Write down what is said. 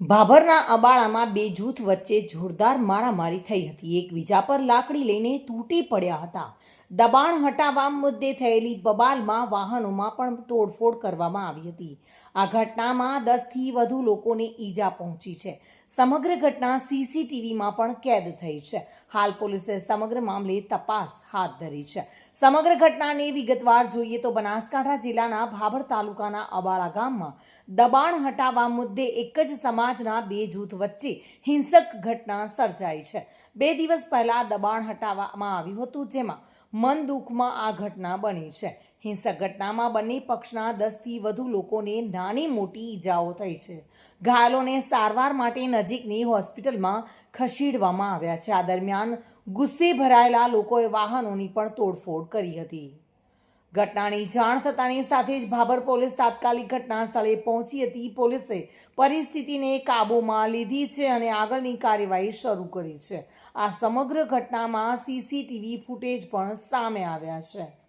ભાભરના અબાળામાં બે જૂથ વચ્ચે જોરદાર મારામારી થઈ હતી. એકબીજા પર લાકડી લઈને તૂટી પડ્યા હતા. દબાણ હટાવવા મુદ્દે થયેલી બબાલમાં વાહનોમાં પણ તોડફોડ કરવામાં આવી હતી. આ ઘટનામાં દસથી વધુ લોકોને ઈજા પહોંચી છે. સમગ્ર ઘટના સીસીટીવીમાં પણ કેદ થઈ છે. હાલ પોલીસે સમગ્ર મામલે તપાસ હાથ ધરી છે. સમગ્ર ઘટનાને વિગતવાર જોઈએ તો બનાસકાંઠા જિલ્લાના ભાભર તાલુકાના અબાળા ગામમાં દબાણ હટાવવા મુદ્દે એક જ સમાજના બે જૂથ વચ્ચે હિંસક ઘટના સર્જાઈ છે. બે દિવસ પહેલા દબાણ હટાવવામાં આવ્યું હતું, જેમાં મન દુઃખમાં આ ઘટના બની છે. હિંસક ઘટનામાં બંને પક્ષના દસથી વધુ લોકોને નાની મોટી ઈજાઓ થઈ છે. ઘાયલોને સારવાર માટે નજીકની હોસ્પિટલમાં ખસેડવામાં આવ્યા છે. આ દરમિયાન ગુસ્સે ભરાયેલા લોકોએ વાહનોની પણ તોડફોડ કરી હતી. ઘટનાની જાણ થતાની સાથે જ ભાભર પોલીસ તાત્કાલિક ઘટના સ્થળે પહોંચી હતી. પોલીસે પરિસ્થિતિને કાબૂમાં લીધી છે અને આગળની કાર્યવાહી શરૂ કરી છે. આ સમગ્ર ઘટનામાં સીસીટીવી ફૂટેજ પણ સામે આવ્યા છે.